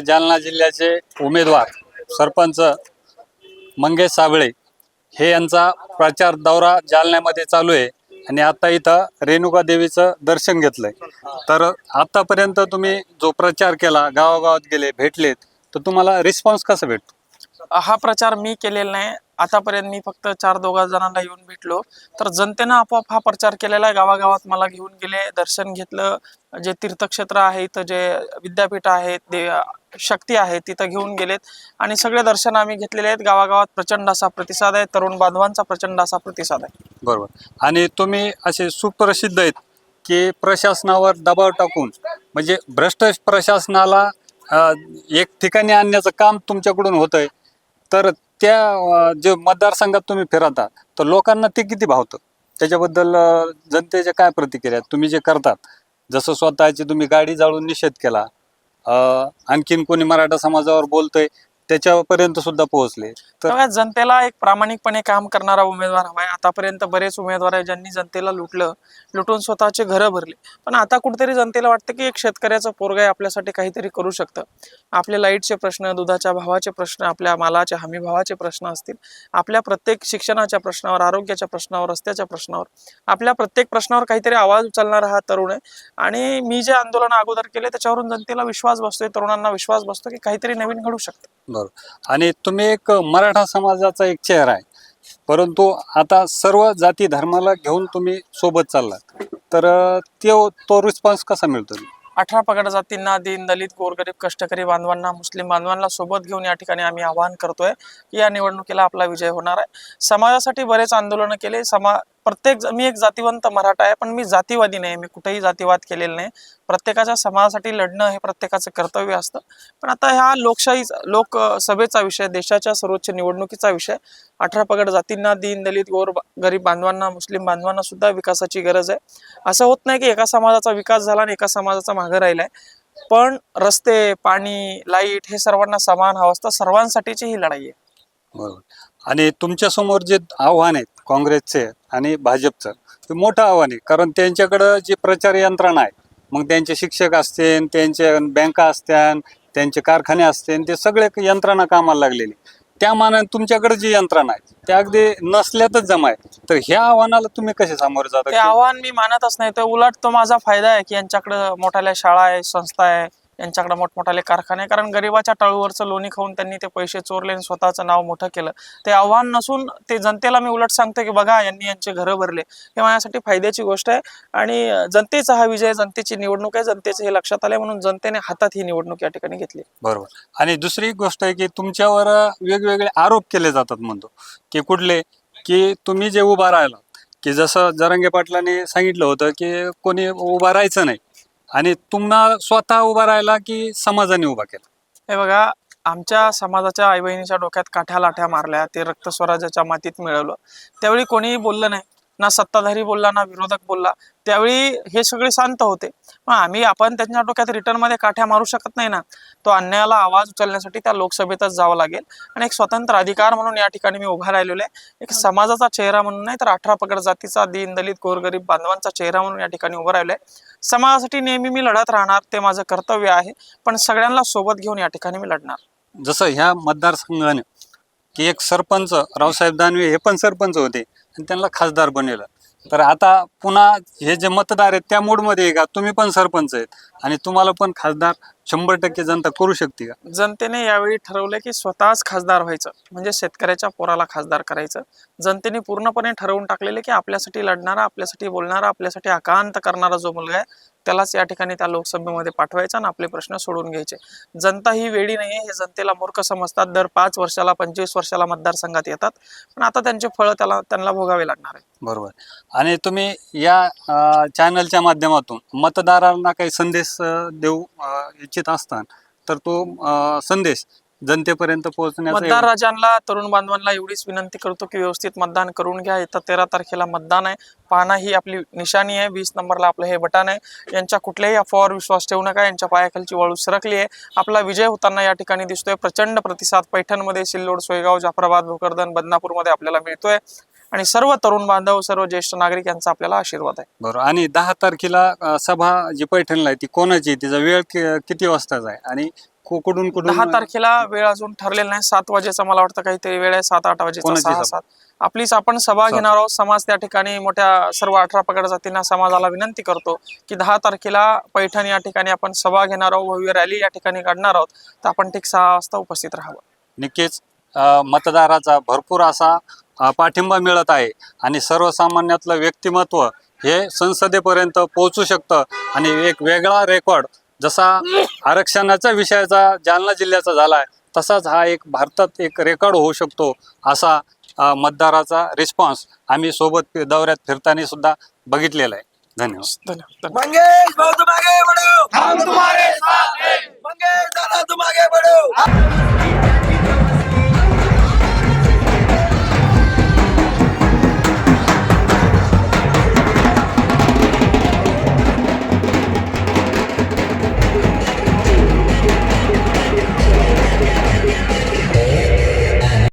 जालना जिल्ह्याचे उमेदवार सरपंच मंगेश साबळे हे यांचा प्रचार दौरा जालन्यामध्ये चालू आहे आणि आता इथं रेणुका देवीचं दर्शन घेतलंय. तर आतापर्यंत तुम्ही जो प्रचार केला गावागावात गेले भेटलेत तर तुम्हाला रिस्पॉन्स कसा भेटतो? हा प्रचार मी केलेला नाही. आतापर्यंत मी फक्त चार दोघा जणांना येऊन भेटलो. तर जनतेनं आपोआप हा प्रचार केलेला आहे. गावागावात मला घेऊन गेले दर्शन घेतलं. जे तीर्थक्षेत्र आहे इथं जे विद्यापीठ आहेत दे शक्ती आहे तिथं घेऊन गेलेत. आणि सगळे दर्शन आम्ही घेतलेले आहेत. गावागावात प्रचंड असा प्रतिसाद आहे. तरुण बांधवांचा प्रचंड असा प्रतिसाद आहे. बरोबर. आणि तुम्ही असे सुप्रसिद्ध आहेत की प्रशासनावर दबाव टाकून म्हणजे भ्रष्ट प्रशासनाला एक ठिकाणी आणण्याचं काम तुमच्याकडून होतंय. तर त्या जे मतदारसंघात तुम्ही फिरता तर लोकांना ते किती भावतं त्याच्याबद्दल जनतेच्या काय प्रतिक्रिया आहेत? तुम्ही जे करतात जसं स्वतःची तुम्ही गाडी जाळून निषेध केला अं आणखीन कोणी मराठा समाजावर बोलतोय त्याच्यापर्यंत सुद्धा पोहोचले. तर जनतेला एक प्रामाणिकपणे काम करणारा उमेदवार हवाय. आतापर्यंत बरेच उमेदवार आहे ज्यांनी जनतेला लुटलं लुटून स्वतःचे घरं भरले. पण आता कुठेतरी जनतेला वाटतं की एक शेतकऱ्याचं पोरग आहे आपल्यासाठी काहीतरी करू शकतं. आपले लाईटचे प्रश्न दुधाच्या भावाचे प्रश्न आपल्या मालाच्या हमी भावाचे प्रश्न असतील. आपल्या प्रत्येक शिक्षणाच्या प्रश्नावर आरोग्याच्या प्रश्नावर रस्त्याच्या प्रश्नावर आपल्या प्रत्येक प्रश्नावर काहीतरी आवाज उचलणारा हा तरुण आहे. आणि मी जे आंदोलन अगोदर केले त्याच्यावरून जनतेला विश्वास बसतोय तरुणांना विश्वास बसतो की काहीतरी नवीन घडू शकतं. बरोबर आणि तुम्ही एक मराठा समाजाचा एक चेहरा आहे. परंतु आता सर्व जाती धर्माला घेऊन तुम्ही सोबत चाललात. तर तो तो रिस्पॉन्स कसा मिळतो? अठरा पगड जातींना दीन दलित गोरगरीब कष्टकरी बांधवांना मुस्लिम बांधवांना सोबत घेऊन या ठिकाणी आम्ही आवाहन करतोय की या निवडणुकीला आपला विजय होणार आहे. समाजासाठी बरेच आंदोलनं केले समा प्रत्येक मी एक जातीवंत मराठा आहे पण मी जातीवादी नाही मी कुठेही जातीवाद केलेला नाही. प्रत्येकाच्या समाजासाठी लढणं हे प्रत्येकाचं कर्तव्य असतं. पण आता ह्या लोकशाही लोकसभेचा विषय देशाच्या सर्वोच्च निवडणुकीचा विषय अठरा पगड जातींना दीन दलित गोर गरीब बांधवांना मुस्लिम बांधवांना सुद्धा विकासाची गरज आहे. असं होत नाही की एका समाजाचा विकास झाला आणि एका समाजाचा मागं राहिलाय. पण रस्ते पाणी लाइट हे सर्वांना समान हवं असतं. सर्वांसाठीची ही लढाई आहे. बरोबर. आणि तुमच्यासमोर जे आव्हान आहेत काँग्रेसचे आणि भाजपचं. ते मोठं आव्हान आहे. कारण त्यांच्याकडं जी प्रचार यंत्रणा आहे मग त्यांचे शिक्षक असतील त्यांचे बँका असत्यान त्यांचे कारखाने असतील ते सगळे यंत्रणा कामाला लागलेली. त्या मानाने तुमच्याकडे जी यंत्रणा आहे त्या अगदी नसल्यातच जमा आहे. तर ह्या आव्हानाला तुम्ही कसे सामोरे ते जाता आव्हान मी मानतच नाही. तर उलट तो माझा फायदा आहे की यांच्याकडं मोठाल्या शाळा आहे संस्था आहे यांच्याकडे मोठमोठाले कारखाने कारण गरिबाच्या टाळूवरचं लोणी खाऊन त्यांनी ते पैसे चोरले आणि स्वतःचं नाव मोठं केलं. ते आव्हान नसून ते जनतेला मी उलट सांगतो की बघा यांनी यांचे घरं भरले. हे माझ्यासाठी फायद्याची गोष्ट आहे आणि जनतेचा हा विजय जनतेची निवडणूक आहे. जनतेचं हे लक्षात आले म्हणून जनतेने हातात ही निवडणूक या ठिकाणी घेतली. बरोबर. आणि दुसरी एक गोष्ट आहे की तुमच्यावर वेगवेगळे आरोप केले जातात म्हणतो. की कुठले? की तुम्ही जे उभा राहिला की जसं जरंगे पाटलांनी सांगितलं होतं की कोणी उभा राहायचं नाही. आणि तुम्हाला स्वतः उभा राहिला की समाजाने उभा केला? हे बघा आमच्या समाजाच्या आई बहिणीच्या डोक्यात काठ्या लाठ्या मारल्या ते रक्त स्वराज्याच्या मातीत मिळवलं. त्यावेळी कोणीही बोललं नाही. ना सत्ताधारी बोलला ना विरोधक बोलला त्यावेळी हे सगळे शांत होते. मग आम्ही आपण त्यांच्या डोक्यात रिटर्नमध्ये काठ्या मारू शकत नाही ना. तो अन्यायाला आवाज उचलण्यासाठी त्या लोकसभेतच जावं लागेल. आणि एक स्वतंत्र अधिकार म्हणून या ठिकाणी मी उभा राहिलेलो आहे. एक समाजाचा चेहरा म्हणून नाही तर अठरा पगड जातीचा दीन दलित गोरगरीब बांधवांचा चेहरा म्हणून या ठिकाणी उभा राहिलो आहे. समाजासाठी नेहमी मी लढत राहणार ते माझं कर्तव्य आहे. पण सगळ्यांना सोबत घेऊन या ठिकाणी मी लढणार. जसं ह्या मतदारसंघाने की एक सरपंच रावसाहेब दानवे हे पण सरपंच होते आणि त्यांना खासदार बनवलं तर आता पुन्हा हे जे मतदार आहेत त्या मूडमध्ये का? तुम्ही पण सरपंच आहेत आणि तुम्हाला पण खासदार शंभर टक्के जनता करू शकते का? जनतेने यावेळी ठरवलं की स्वतःच खासदार व्हायचं म्हणजे शेतकऱ्याच्या पोराला खासदार करायचं. जनतेने पूर्णपणे ठरवून टाकलेले की आपल्यासाठी लढणारा आपल्यासाठी बोलणारा आपल्यासाठी आकांत करणारा जो मुलगा आहे त्यालाच या ठिकाणी त्या लोकसभेमध्ये पाठवायचा आणि आपले प्रश्न सोडून घ्यायचे. जनता ही वेळी नाही हे जनतेला मूर्ख समजतात. दर पाच वर्षाला पंचवीस वर्षाला मतदारसंघात येतात. पण आता त्यांचे फळं त्याला त्यांना भोगावे लागणार आहे बरोबर. आणि तुम्ही या अ, चॅनलच्या माध्यमातून मतदारांना काही संदेश अ, देऊ अ, इच्छित असतात तर तो संदेश जनतेपर्यंत पोहोचण्याचा मतदार राजांना तरुण बांधवांना एवढीच विनंती करतो की व्यवस्थित मतदान करून घ्या. येत्या तेरा तारखेला मतदान आहे. पाहणा ही आपली निशाणी आहे. वीस नंबरला आपलं हे बटन आहे. यांच्या कुठल्याही अफवावर विश्वास ठेवू नका. यांच्या पायाखालची वाळू सरकली आहे. आपला विजय होताना या ठिकाणी दिसतोय. प्रचंड प्रतिसाद पैठणमध्ये सिल्लोड सोयगाव जाफराबाद भोकरदन बदनापूरमध्ये आपल्याला मिळतोय. आणि सर्व तरुण बांधव सर्व ज्येष्ठ नागरिक यांचा आपल्याला आशीर्वाद आहे. बरोबर आणि दहा तारखेला अ, सभा जी पैठणला आहे ती कोणाची आहे? तिचा वेळ कि- किती वाजताचा आहे? आणि कु- कुठून दहा कुठून तारखेला वेळ अजून ठरलेला नाही. सात वाजेचा मला वाटतं काहीतरी वेळ आहे सात आठ वाजेचा कोणाची सहा सभा? सात. आपलीच आपण सभा. घेणार आहोत. समाज त्या ठिकाणी मोठ्या सर्व अठरा पगड जातींना समाजाला विनंती करतो की दहा तारखेला पैठण या ठिकाणी आपण सभा घेणार आहोत. भव्य रॅली या ठिकाणी काढणार आहोत. तर आपण ठीक सहा वाजता उपस्थित राहावं. नक्कीच. अ, मतदाराचा भरपूर असा पाठिंबा मिळत आहे. आणि सर्वसामान्यातलं व्यक्तिमत्व हे संसदेपर्यंत पोहोचू शकतं. आणि एक वेगळा रेकॉर्ड जसा आरक्षणाच्या विषयाचा जालना जिल्ह्याचा झाला आहे तसाच हा एक भारतात एक रेकॉर्ड होऊ शकतो असा मतदाराचा रिस्पॉन्स आम्ही सोबत दौऱ्यात फिरताना सुद्धा बघितलेला आहे. धन्यवाद. धन्यवाद